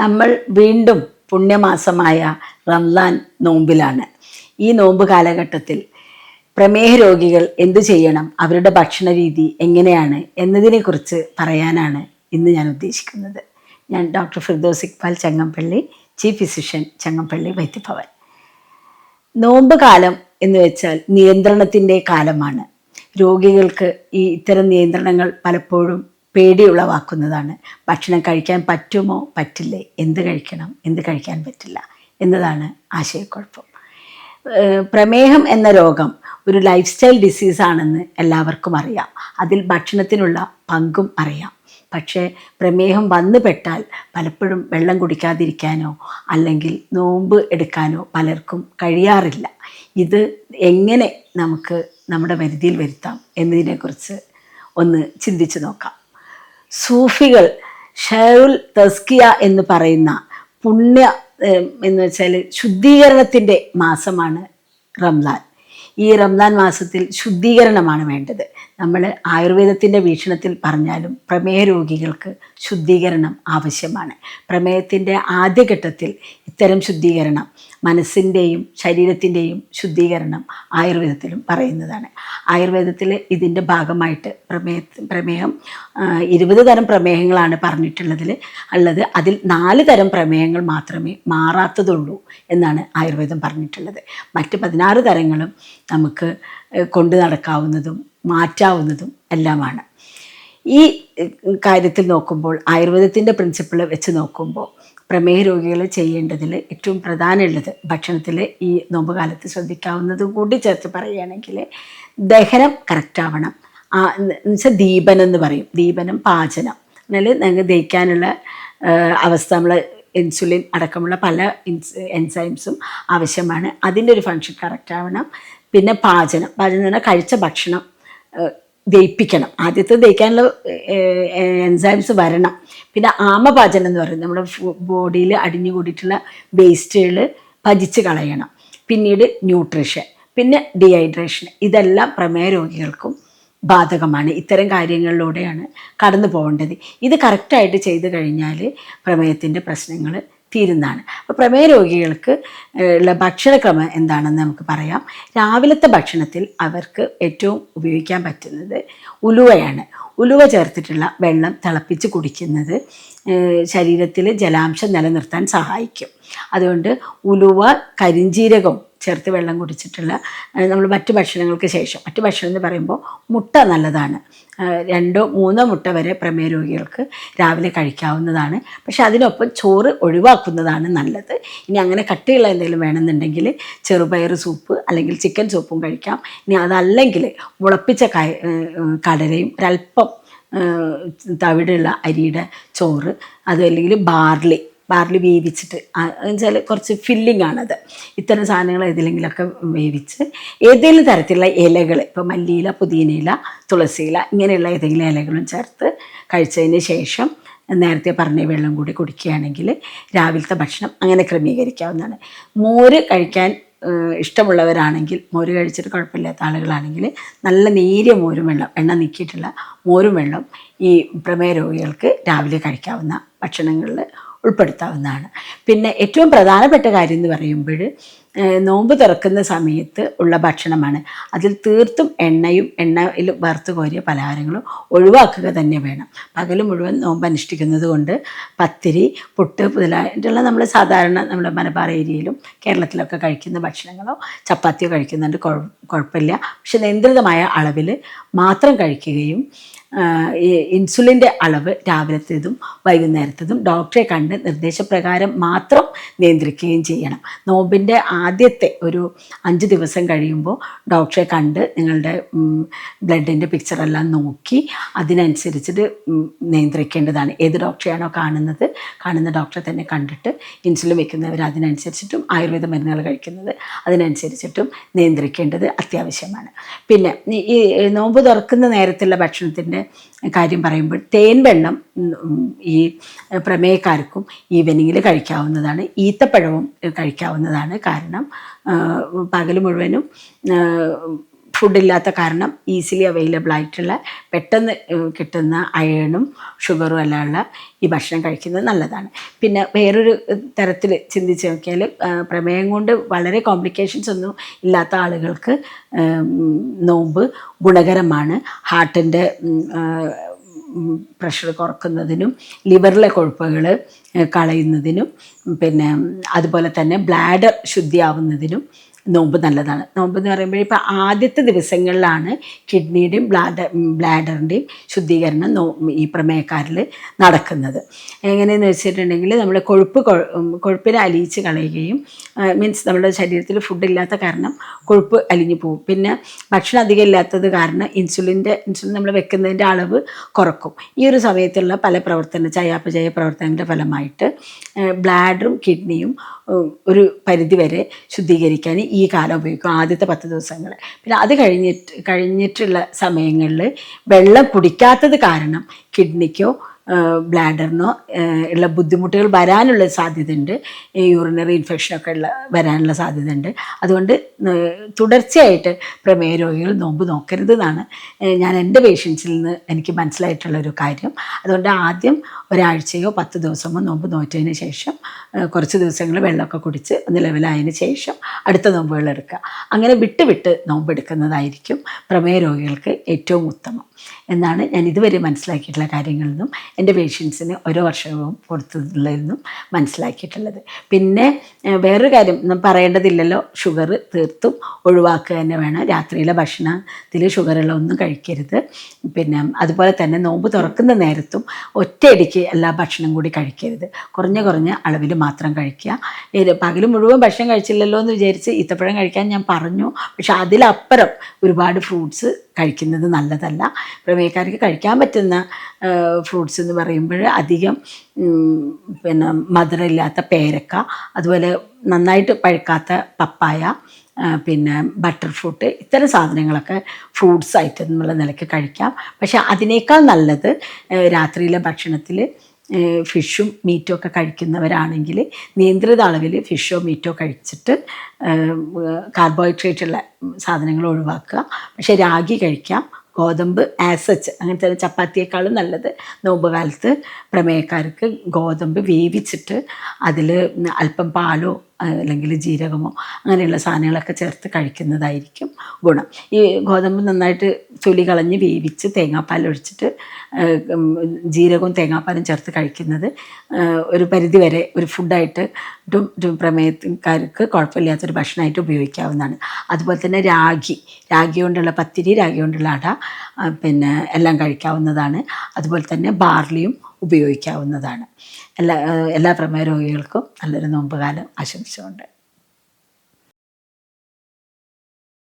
നമ്മൾ വീണ്ടും പുണ്യമാസമായ റംസാൻ നോമ്പിലാണ്. ഈ നോമ്പ് കാലഘട്ടത്തിൽ പ്രമേഹ രോഗികൾ എന്തു ചെയ്യണം? അവരുടെ ഭക്ഷണ രീതി എങ്ങനെയാണ്? എന്നതിനെക്കുറിച്ച് പറയാനാണ് ഇന്ന് ഞാൻ ഉദ്ദേശിക്കുന്നത്. ഞാൻ doctor Firdous Iqbal Changampally chief physician Changampally Vaidyabhavan. നോമ്പ് കാലം എന്ന് വെച്ചാൽ നിയന്ത്രണത്തിന്റെ കാലമാണ്. രോഗികൾക്ക് ഈ ഇത്തരം നിയന്ത്രണങ്ങൾ പലപ്പോഴും പേടിയുളവാക്കുന്നതാണ്. ഭക്ഷണം കഴിക്കാൻ പറ്റുമോ? പറ്റില്ലേ? എന്ത് കഴിക്കണം? എന്ത് കഴിക്കാൻ പറ്റില്ല? എന്നതാണ് ആശയക്കുഴപ്പം. പ്രമേഹം എന്ന രോഗം ഒരു ലൈഫ് സ്റ്റൈൽ ഡിസീസാണെന്ന് എല്ലാവർക്കും അറിയാം. അതിൽ ഭക്ഷണത്തിനുള്ള പങ്കും അറിയാം. പക്ഷേ പ്രമേഹം വന്നു പെട്ടാൽ പലപ്പോഴും വെള്ളം കുടിക്കാതിരിക്കാനോ അല്ലെങ്കിൽ നോമ്പ് എടുക്കാനോ പലർക്കും കഴിയാറില്ല. ഇത് എങ്ങനെ നമുക്ക് നമ്മുടെ പരിധിയിൽ വരുത്താം എന്നതിനെക്കുറിച്ച് ഒന്ന് ചിന്തിച്ചു നോക്കാം. സൂഫികൾ ഷെറുൽ തസ്കിയ എന്ന് പറയുന്ന പുണ്യ എന്ന് വെച്ചാൽ ശുദ്ധീകരണത്തിന്റെ മാസമാണ് റംസാൻ. ഈ റംസാൻ മാസത്തിൽ ശുദ്ധീകരണമാണ് വേണ്ടത്. നമ്മൾ ആയുർവേദത്തിന്റെ വീക്ഷണത്തിൽ പറഞ്ഞാലും പ്രമേയ രോഗികൾക്ക് ശുദ്ധീകരണം ആവശ്യമാണ്. പ്രമേയത്തിന്റെ ആദ്യഘട്ടത്തിൽ ഇത്തരം ശുദ്ധീകരണം മനസ്സിന്റെയും ശരീരത്തിന്റെയും ശുദ്ധീകരണം ആയുർവേദത്തിലും പറയുന്നതാണ്. ആയുർവേദത്തിൽ ഇതിന്റെ ഭാഗമായിട്ട് പ്രമേയ പ്രമേഹം ഇരുപത് തരം പ്രമേഹങ്ങളാണ് പറഞ്ഞിട്ടുള്ളതിൽ ഉള്ളത്. അതിൽ നാല് തരം പ്രമേഹങ്ങൾ മാത്രമേ മാറാത്തതുള്ളൂ എന്നാണ് ആയുർവേദം പറഞ്ഞിട്ടുള്ളത്. മറ്റ് പതിനാറ് തരങ്ങളും നമുക്ക് കൊണ്ടു നടക്കാവുന്നതും മാറ്റാവുന്നതും എല്ലാമാണ്. ഈ കാര്യത്തിൽ നോക്കുമ്പോൾ ആയുർവേദത്തിന്റെ പ്രിൻസിപ്പിൾ വെച്ച് നോക്കുമ്പോൾ പ്രമേഹ രോഗികൾ ചെയ്യേണ്ടതിൽ ഏറ്റവും പ്രധാനമുള്ളത് ഭക്ഷണത്തിൽ ഈ നോമ്പ് കാലത്ത് ശ്രദ്ധിക്കാവുന്നതും കൂടി ചേർത്ത് പറയുകയാണെങ്കിൽ ദഹനം കറക്റ്റാവണം എന്നുവെച്ചാൽ ദീപനം എന്ന് പറയും. ദീപനം പാചനം. എന്നാൽ ഞങ്ങൾക്ക് ദഹിക്കാനുള്ള അവസ്ഥ നമ്മൾ ഇൻസുലിൻ അടക്കമുള്ള പല എൻസൈംസും ആവശ്യമാണ്. അതിന്റെ ഒരു ഫങ്ഷൻ കറക്റ്റ് ആവണം. പിന്നെ പാചനം പാചനം എന്ന് കഴിച്ച ഭക്ഷണം ദഹിപ്പിക്കണം. ആദ്യത്തെ ദഹിക്കാനുള്ള എൻസൈംസ് വരണം. പിന്നെ ആമപാചനം എന്ന് പറയുന്നത് നമ്മുടെ ബോഡിയിൽ അടിഞ്ഞു കൂടിയിട്ടുള്ള വേസ്റ്റുകൾ ഭജിച്ച് കളയണം. പിന്നീട് ന്യൂട്രീഷൻ പിന്നെ ഡീഹൈഡ്രേഷൻ ഇതെല്ലാം പ്രമേയ രോഗികൾക്കും ബാധകമാണ്. ഇത്തരം കാര്യങ്ങളിലൂടെയാണ് കടന്നു പോകേണ്ടത് ഇത് കറക്റ്റായിട്ട് ചെയ്തു കഴിഞ്ഞാൽ പ്രമേയത്തിന്റെ പ്രശ്നങ്ങൾ തീരുന്നതാണ്. അപ്പോൾ പ്രമേയ രോഗികൾക്ക് ഉള്ള ഭക്ഷണക്രമം എന്താണെന്ന് നമുക്ക് പറയാം. രാവിലത്തെ ഭക്ഷണത്തിൽ അവർക്ക് ഏറ്റവും ഉപയോഗിക്കാൻ പറ്റുന്നത് ഉലുവയാണ്. ഉലുവ ചേർത്തിട്ടുള്ള വെള്ളം തിളപ്പിച്ച് കുടിക്കുന്നത്. ശരീരത്തിൽ ജലാംശം നിലനിർത്താൻ സഹായിക്കും. അതുകൊണ്ട് ഉലുവ കരിഞ്ജീരകം ചേർത്ത് വെള്ളം കുടിച്ചിട്ടുള്ള നമ്മൾ മറ്റു ഭക്ഷണങ്ങൾക്ക് ശേഷം മറ്റു ഭക്ഷണം എന്ന് പറയുമ്പോൾ മുട്ട നല്ലതാണ്. രണ്ടോ മൂന്നോ മുട്ട വരെ പ്രമേയ രോഗികൾക്ക് രാവിലെ കഴിക്കാവുന്നതാണ്. പക്ഷെ അതിനൊപ്പം ചോറ് ഒഴിവാക്കുന്നതാണ് നല്ലത്. ഇനി അങ്ങനെ കട്ടിയുള്ള എന്തെങ്കിലും വേണമെന്നുണ്ടെങ്കിൽ ചെറുപയർ സൂപ്പ് അല്ലെങ്കിൽ ചിക്കൻ സൂപ്പും കഴിക്കാം. ഇനി അതല്ലെങ്കിൽ മുളപ്പിച്ച കടലയും ഒരല്പം തവിടുള്ള അരിയുടെ ചോറ് അതും അല്ലെങ്കിൽ ബാർലി. ബാർലി വേവിച്ചിട്ട് വെച്ചാൽ കുറച്ച് ഫില്ലിംഗ് ആണത്. ഇത്തരം സാധനങ്ങൾ ഏതിലെങ്കിലൊക്കെ വേവിച്ച് ഏതെങ്കിലും തരത്തിലുള്ള ഇലകൾ ഇപ്പോൾ മല്ലിയില പുതിയനയില തുളസിയില ഇങ്ങനെയുള്ള ഏതെങ്കിലും ഇലകളും ചേർത്ത് കഴിച്ചതിന് ശേഷം നേരത്തെ പറഞ്ഞ വെള്ളം കൂടി കുടിക്കുകയാണെങ്കിൽ രാവിലത്തെ ഭക്ഷണം അങ്ങനെ ക്രമീകരിക്കാവുന്നതാണ്. മോര് കഴിക്കാൻ ഇഷ്ടമുള്ളവരാണെങ്കിൽ മോര് കഴിച്ചിട്ട് കുഴപ്പമില്ലാത്ത ആളുകളാണെങ്കിൽ നല്ല നേരിയ മോരും വെള്ളം എണ്ണ നീക്കിയിട്ടുള്ള മോരും വെള്ളം ഈ പ്രമേയ രോഗികൾക്ക് രാവിലെ കഴിക്കാവുന്ന ഭക്ഷണങ്ങളിൽ ഉൾപ്പെടുത്താവുന്നതാണ്. പിന്നെ ഏറ്റവും പ്രധാനപ്പെട്ട കാര്യം എന്ന് പറയുമ്പോൾ നോമ്പ് തുറക്കുന്ന സമയത്ത് ഉള്ള ഭക്ഷണമാണ്. അതിൽ തീർത്തും എണ്ണയും എണ്ണയിൽ വറുത്ത് കോരിയ പലഹാരങ്ങളും ഒഴിവാക്കുക തന്നെ വേണം. പകൽ മുഴുവൻ നോമ്പ് അനുഷ്ഠിക്കുന്നത് കൊണ്ട് പത്തിരി പുട്ട് മുതലായിട്ടുള്ള നമ്മൾ സാധാരണ നമ്മുടെ മലബാർ ഏരിയയിലും കേരളത്തിലൊക്കെ കഴിക്കുന്ന ഭക്ഷണങ്ങളോ ചപ്പാത്തിയോ കഴിക്കുന്നുണ്ട്. കുഴപ്പമില്ല. പക്ഷെ നിയന്ത്രിതമായ അളവിൽ മാത്രം കഴിക്കുകയും ഈ ഇൻസുലിന്റെ അളവ് രാവിലത്തേതും വൈകുന്നേരത്തേതും ഡോക്ടറെ കണ്ട് നിർദ്ദേശപ്രകാരം മാത്രം നിയന്ത്രിക്കുകയും ചെയ്യണം. നോമ്പിന്റെ ആദ്യത്തെ ഒരു അഞ്ച് ദിവസം കഴിയുമ്പോൾ ഡോക്ടറെ കണ്ട് നിങ്ങളുടെ ബ്ലഡിന്റെ പിക്ചറെല്ലാം നോക്കി അതിനനുസരിച്ചിട്ട് നിയന്ത്രിക്കേണ്ടതാണ്. ഏത് ഡോക്ടറെയാണോ കാണുന്നത് കാണുന്ന ഡോക്ടറെ തന്നെ കണ്ടിട്ട് ഇൻസുലിൻ വെക്കുന്നവർ അതിനനുസരിച്ചിട്ടും ആയുർവേദ മരുന്നുകൾ കഴിക്കുന്നത് അതിനനുസരിച്ചിട്ടും നിയന്ത്രിക്കേണ്ടത് അത്യാവശ്യമാണ്. പിന്നെ ഈ നോമ്പ് തുറക്കുന്ന നേരത്തുള്ള ഭക്ഷണത്തിന്റെ കാര്യം പറയുമ്പോൾ തേൻ വെള്ളം ഈ പ്രമേയക്കാർക്കും ഈവനിങ്ങിൽ കഴിക്കാവുന്നതാണ്. ഈത്തപ്പഴവും കഴിക്കാവുന്നതാണ് കാരണം പകൽ മുഴുവനും ഫുഡില്ലാത്ത കാരണം ഈസിലി അവൈലബിൾ ആയിട്ടുള്ള പെട്ടെന്ന് കിട്ടുന്ന അയണും ഷുഗറും എല്ലാം ഉള്ള ഈ ഭക്ഷണം കഴിക്കുന്നത് നല്ലതാണ്. പിന്നെ വേറൊരു തരത്തിൽ ചിന്തിച്ച് നോക്കിയാൽ പ്രമേയം കൊണ്ട് വളരെ കോംപ്ലിക്കേഷൻസ് ഒന്നും ഇല്ലാത്ത ആളുകൾക്ക് നോമ്പ് ഗുണകരമാണ്. ഹാർട്ടിന്റെ പ്രഷർ കുറക്കുന്നതിനും ലിവറിലെ കൊഴുപ്പുകൾ കളയുന്നതിനും പിന്നെ അതുപോലെ തന്നെ ബ്ലാഡർ ശുദ്ധിയാവുന്നതിനും നോമ്പ് നല്ലതാണ്. നോമ്പ് എന്ന് പറയുമ്പോൾ ഇപ്പോൾ ആദ്യത്തെ ദിവസങ്ങളിലാണ് കിഡ്നിയുടെയും ബ്ലാഡർ ബ്ലാഡറിന്റെയും ശുദ്ധീകരണം നോ ഈ പ്രമേയക്കാരിൽ നടക്കുന്നത്. എങ്ങനെയെന്ന് വെച്ചിട്ടുണ്ടെങ്കിൽ നമ്മൾ കൊഴുപ്പ് കൊഴുപ്പിൽ അലിയിച്ച് കളയുകയും മീൻസ് നമ്മുടെ ശരീരത്തിൽ ഫുഡ് ഇല്ലാത്ത കാരണം കൊഴുപ്പ് അലിഞ്ഞു പോകും. പിന്നെ ഭക്ഷണം അധികം ഇല്ലാത്തത് കാരണം ഇൻസുലിന്റെ ഇൻസുലിൻ നമ്മൾ വെക്കുന്നതിന്റെ അളവ് കുറക്കും. ഈ ഒരു സമയത്തുള്ള പല പ്രവർത്തന ചയാപചയ പ്രവർത്തനങ്ങളുടെ ഫലമായിട്ട് ബ്ലാഡറും കിഡ്നിയും ഒരു പരിധിവരെ ശുദ്ധീകരിക്കാൻ ഈ കാലം ഉപയോഗിക്കും ആദ്യത്തെ പത്ത് ദിവസങ്ങൾ. പിന്നെ അത് കഴിഞ്ഞിട്ട് കഴിഞ്ഞിട്ടുള്ള സമയങ്ങളിൽ വെള്ളം കുടിക്കാത്തത് കാരണം കിഡ്നിക്കോ ബ്ലാഡറിനോ ഉള്ള ബുദ്ധിമുട്ടുകൾ വരാനുള്ള സാധ്യതയുണ്ട്. ഈ യൂറിനറി ഇൻഫെക്ഷനൊക്കെ ഉള്ള വരാനുള്ള സാധ്യതയുണ്ട്. അതുകൊണ്ട് തുടർച്ചയായിട്ട് പ്രമേയ രോഗികൾ നോമ്പ് നോക്കരുത് എന്നാണ് ഞാൻ എന്റെ പേഷ്യൻസിൽ നിന്ന് എനിക്ക് മനസ്സിലായിട്ടുള്ള ഒരു കാര്യം. അതുകൊണ്ട് ആദ്യം ഒരാഴ്ചയോ പത്ത് ദിവസമോ നോമ്പ് നോറ്റതിന് ശേഷം കുറച്ച് ദിവസങ്ങൾ വെള്ളമൊക്കെ കുടിച്ച് ഒന്ന് ലെവലായതിന് ശേഷം അടുത്ത നോമ്പുകൾ എടുക്കുക. അങ്ങനെ വിട്ട് വിട്ട് നോമ്പ് എടുക്കുന്നതായിരിക്കും പ്രമേയ രോഗികൾക്ക് ഏറ്റവും ഉത്തമം. എന്നാണ് ഞാൻ ഇതുവരെ മനസ്സിലാക്കിയിട്ടുള്ള കാര്യങ്ങളിൽ നിന്നും എന്റെ പേഷ്യൻസിന് ഓരോ വർഷവും കൊടുത്തതിൽ നിന്നും മനസ്സിലാക്കിയിട്ടുള്ളത്. പിന്നെ വേറൊരു കാര്യം പറയേണ്ടതില്ലല്ലോ. ഷുഗർ തീർത്തും ഒഴിവാക്കുക തന്നെ വേണം. രാത്രിയിലെ ഭക്ഷണത്തിൽ ഷുഗറുള്ള ഒന്നും കഴിക്കരുത്. പിന്നെ അതുപോലെ തന്നെ നോമ്പ് തുറക്കുന്ന നേരത്തും ഒറ്റയടിക്ക് എല്ലാ ഭക്ഷണം കൂടി കഴിക്കരുത്. കുറഞ്ഞ കുറഞ്ഞ അളവിൽ മാത്രം കഴിക്കുക. പകൽ മുഴുവൻ ഭക്ഷണം കഴിച്ചില്ലല്ലോ എന്ന് വിചാരിച്ച് ഈത്തപ്പഴം കഴിക്കാൻ ഞാൻ പറഞ്ഞു. പക്ഷെ അതിലപ്പുറം ഒരുപാട് ഫ്രൂട്ട്സ് കഴിക്കുന്നത് നല്ലതല്ല. പ്രമേയക്കാർക്ക് കഴിക്കാൻ പറ്റുന്ന ഫ്രൂട്ട്സ് എന്ന് പറയുമ്പോൾ അധികം പിന്നെ മധുരമില്ലാത്ത പേരക്ക അതുപോലെ നന്നായിട്ട് പഴുക്കാത്ത പപ്പായ പിന്നെ ബട്ടർ ഫ്രൂട്ട് ഇത്തരം സാധനങ്ങളൊക്കെ ഫ്രൂട്ട്സ് ആയിട്ട് എന്നുള്ള നിലയ്ക്ക് കഴിക്കാം. പക്ഷേ അതിനേക്കാൾ നല്ലത് രാത്രിയിലെ ഭക്ഷണത്തിൽ ഫിഷും മീറ്റും ഒക്കെ കഴിക്കുന്നവരാണെങ്കിൽ നിയന്ത്രിത അളവിൽ ഫിഷോ മീറ്റോ കഴിച്ചിട്ട് കാർബോഹൈഡ്രേറ്റ് ഉള്ള സാധനങ്ങൾ ഒഴിവാക്കുക. പക്ഷേ രാഗി കഴിക്കാം. ഗോതമ്പ് ആസച്ച് അങ്ങനത്തെ ചപ്പാത്തിയേക്കാളും നല്ലത് നോമ്പ് കാലത്ത് പ്രമേയക്കാർക്ക് ഗോതമ്പ് വേവിച്ചിട്ട് അതിൽ അല്പം പാലോ അല്ലെങ്കിൽ ജീരകമോ അങ്ങനെയുള്ള സാധനങ്ങളൊക്കെ ചേർത്ത് കഴിക്കുന്നതായിരിക്കും ഗുണം. ഈ ഗോതമ്പ് നന്നായിട്ട് തൊലി കളഞ്ഞ് വേവിച്ച് തേങ്ങാപ്പാൽ ഒഴിച്ചിട്ട് ജീരകവും തേങ്ങാപ്പാലും ചേർത്ത് കഴിക്കുന്നത്. ഒരു പരിധി വരെ ഒരു ഫുഡായിട്ട് ട്ടും- ട്ടും പ്രമേയക്കാർക്ക് കുഴപ്പമില്ലാത്തൊരു ഭക്ഷണമായിട്ട് ഉപയോഗിക്കാവുന്നതാണ്. അതുപോലെ തന്നെ രാഗി രാഗി കൊണ്ടുള്ള പത്തിരി രാഗി കൊണ്ടുള്ള അട പിന്നെ എല്ലാം കഴിക്കാവുന്നതാണ്. അതുപോലെ തന്നെ ബാർലിയും ഉപയോഗിക്കാവുന്നതാണ്. എല്ലാ എല്ലാ പ്രമേയ രോഗികൾക്കും നല്ലൊരു നോമ്പുകാലം ആശംസിച്ചുകൊണ്ട്.